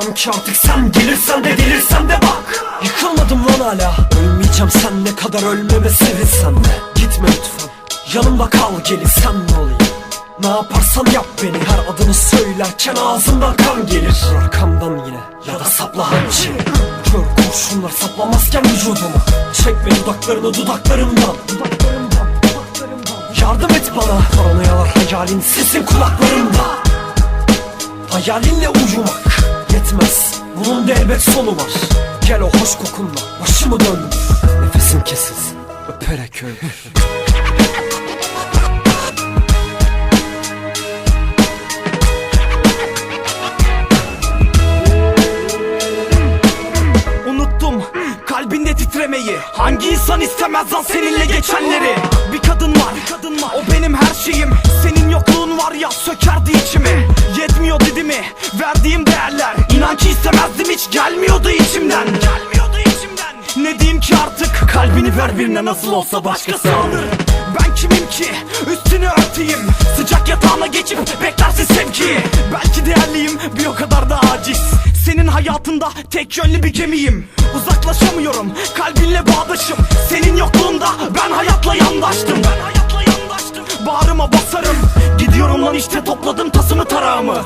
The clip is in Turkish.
ki artık. Sen gelirsen de delirsen de bak. Yıkılmadım lan hala. Ölmeyeceğim sen ne kadar ölmeme sevinsen de. Gitme lütfen. Yanımda kal gelirsen ne olayım? Ne yaparsan yap beni. Her adını söylerken ağzından kan gelir. Arkamdan yine. Ya da sapla hançer Kör kurşunlar saplamazken vücuduma. Çekme dudaklarını dudaklarımdan. Dudaklarımdan, dudaklarımdan. Yardım et bana. Paranoyalar hayalin sesin kulaklarımda. Hayalinle uyumak yetmez. Bunun da elbet sonu var. Gel o hoş kokunla başımı döndür Nefesim kesilsin öperek öldür. Kalbinde titremeyi. Hangi insan istemez lan seninle geçenleri? Bir kadın var, kadın var. O benim her şeyim. Senin yokluğun var ya sökerdi içimi. Yetmiyor dedi mi verdiğim değerler İnan ki istemezdim hiç gelmiyordu içimden. Gelmiyordu içimden. Ne diyeyim ki artık? Kalbini ver birine nasıl olsa başkası alır. Ben kimim ki? Üstünü örteyim. Sıcak yatağına geçip beklersin sevgiyi Belki değerliyim bir o kadar da aciz. Senin hayatında tek yönlü bir gemiyim. Uzaklaşamıyorum kalbinle bağdaşım. Senin yokluğunda ben hayatla yandaştım. Ben hayatla yandaştım. Bağrıma basarım. Gidiyorum lan işte topladım tasımı tarağımı